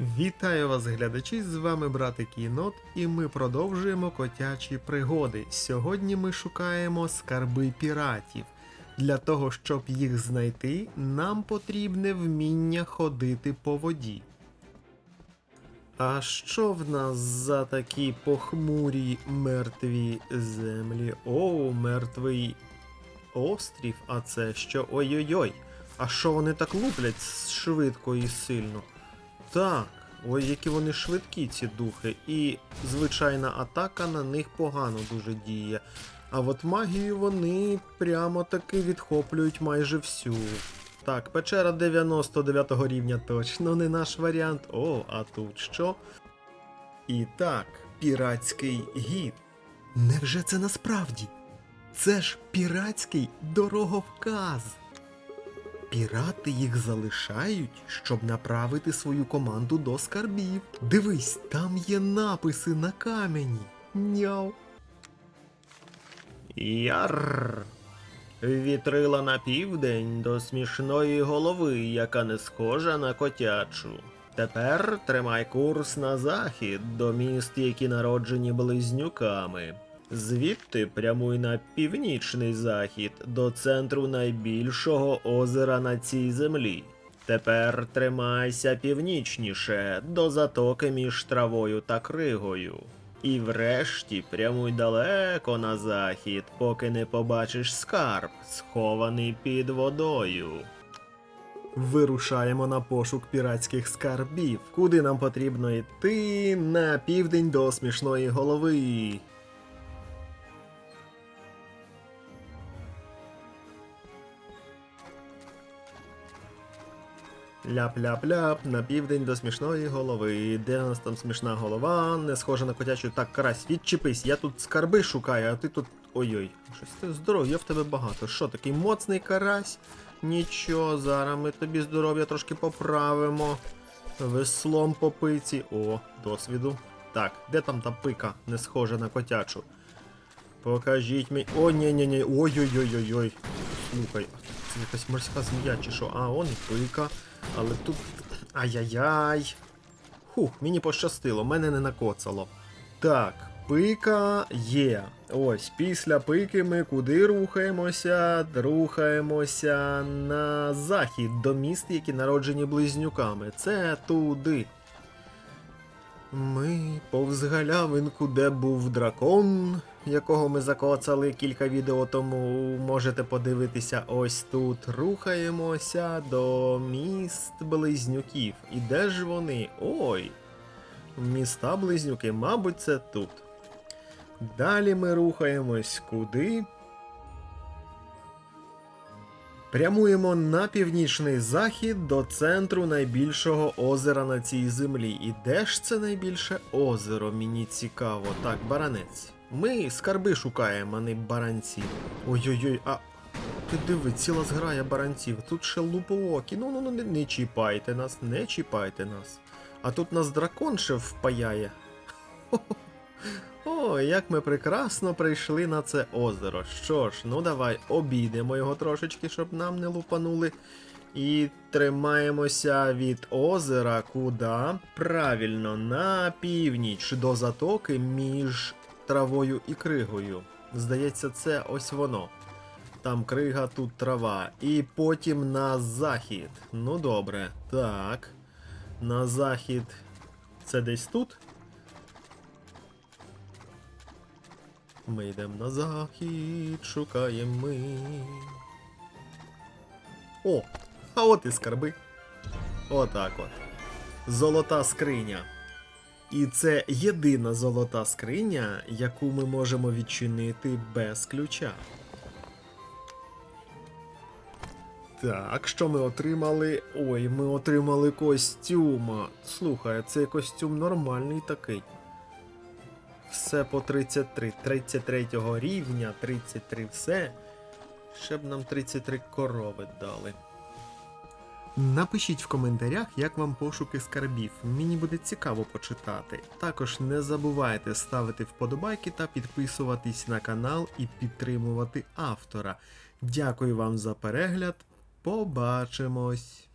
Вітаю вас, глядачі! З вами братик Єнот, і ми продовжуємо котячі пригоди. Сьогодні ми шукаємо скарби піратів. Для того, щоб їх знайти, нам потрібне вміння ходити по воді. А що в нас за такі похмурі мертві землі? О, мертвий острів, а це що? Ой-ой-ой. А що вони так луплять швидко і сильно? Так, ой, які вони швидкі, ці духи, і звичайна атака на них погано дуже діє. А от магію вони прямо таки відхоплюють майже всю. Так, печера 99 рівня точно не наш варіант. О, а тут що? І так, піратський гід. Невже це насправді? Це ж піратський дороговказ. Пірати їх залишають, щоб направити свою команду до скарбів. Дивись, там є написи на камені. Няу. Яр. Вітрила на південь до смішної голови, яка не схожа на котячу. Тепер тримай курс на захід до міст, які народжені близнюками. Звідти прямуй на північний захід до центру найбільшого озера на цій землі. Тепер тримайся північніше до затоки між травою та кригою. І врешті прямуй далеко на захід, поки не побачиш скарб, схований під водою. Вирушаємо на пошук піратських скарбів. Куди нам потрібно йти? На південь до смішної голови. Ляп-ляп-ляп, на південь до смішної голови. Де у нас там смішна голова? Не схожа на котячу. Так, карась, відчепись, я тут скарби шукаю, а ти тут. Ой-ой, щось ти здоров'я в тебе багато. Що, такий моцний карась? Нічого, зараз ми тобі здоров'я трошки поправимо. Веслом по пиці. О, досвіду. Так, де там та пика, не схожа на котячу? Покажіть мені. О, ні ні ні Ой-ой-ой-ой-ой. Слухай, якась морська змія чи що? А, он і пика. Але тут. Ай-яй-яй. Хух, мені пощастило, мене не накоцало. Так, пика є. Ось, після пики ми куди рухаємося? Рухаємося на захід до міст, які народжені близнюками. Це туди. Ми повз галявинку, де був дракон, якого ми закоцали кілька відео тому. Можете подивитися ось тут. Рухаємося до міст близнюків. І де ж вони? Ой. Міста близнюки, мабуть, це тут. Далі ми рухаємось куди? Прямуємо на північний захід до центру найбільшого озера на цій землі. І де ж це найбільше озеро? Мені цікаво. Так, баранець. Ми скарби шукаємо, а не баранців. Ой-ой-ой, а. Ти диви, ціла зграя баранців. Тут ще лупоокі. Ну ну ну не, не чіпайте нас, не чіпайте нас. А тут нас дракон ще впаяє. Хо-хо. О, як ми прекрасно прийшли на це озеро. Що ж, ну давай обійдемо його трошечки, щоб нам не лупанули. І тримаємося від озера куди? Правильно, на північ до затоки між травою і кригою. Здається, це ось воно. Там крига, тут трава. І потім на захід. Ну добре. Так. На захід. Це десь тут? Ми йдемо на захід, шукаємо ми. О! А от і скарби. Отак от. Золота скриня. І це єдина золота скриня, яку ми можемо відчинити без ключа. Так, що ми отримали? Ой, ми отримали костюма. Слухай, цей костюм нормальний такий. Все по 33. 33 рівня, 33 все. Ще б нам 33 корови дали. Напишіть в коментарях, як вам пошуки скарбів. Мені буде цікаво почитати. Також не забувайте ставити вподобайки та підписуватись на канал і підтримувати автора. Дякую вам за перегляд. Побачимось!